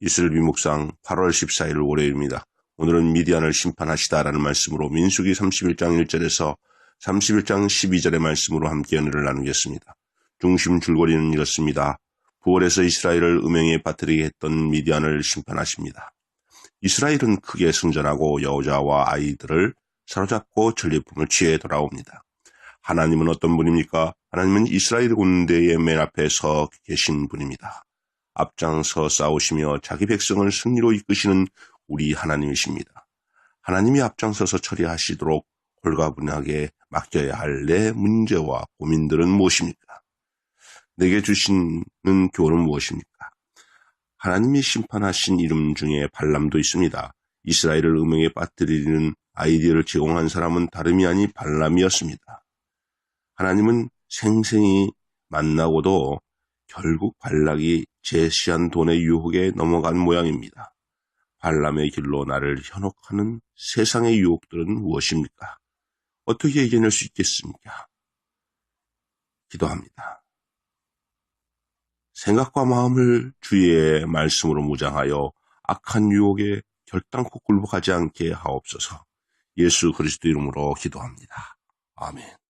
이슬비 묵상 8월 14일 월요일입니다. 오늘은 미디안을 심판하시다라는 말씀으로 민수기 31장 1절에서 31장 12절의 말씀으로 함께 은혜를 나누겠습니다. 중심 줄거리는 이렇습니다. 부월에서 이스라엘을 음행에 빠뜨리게 했던 미디안을 심판하십니다. 이스라엘은 크게 승전하고 여자와 아이들을 사로잡고 전리품을 취해 돌아옵니다. 하나님은 어떤 분입니까? 하나님은 이스라엘 군대의 맨 앞에 서 계신 분입니다. 앞장서 싸우시며 자기 백성을 승리로 이끄시는 우리 하나님이십니다. 하나님이 앞장서서 처리하시도록 홀가분하게 맡겨야 할 내 문제와 고민들은 무엇입니까? 내게 주시는 교훈은 무엇입니까? 하나님이 심판하신 이름 중에 발람도 있습니다. 이스라엘을 음행에 빠뜨리는 아이디어를 제공한 사람은 다름이 아니 발람이었습니다. 하나님은 생생히 만나고도 결국 발락이 제시한 돈의 유혹에 넘어간 모양입니다. 발람의 길로 나를 현혹하는 세상의 유혹들은 무엇입니까? 어떻게 이겨낼 수 있겠습니까? 기도합니다. 생각과 마음을 주의 말씀으로 무장하여 악한 유혹에 결단코 굴복하지 않게 하옵소서. 예수 그리스도 이름으로 기도합니다. 아멘.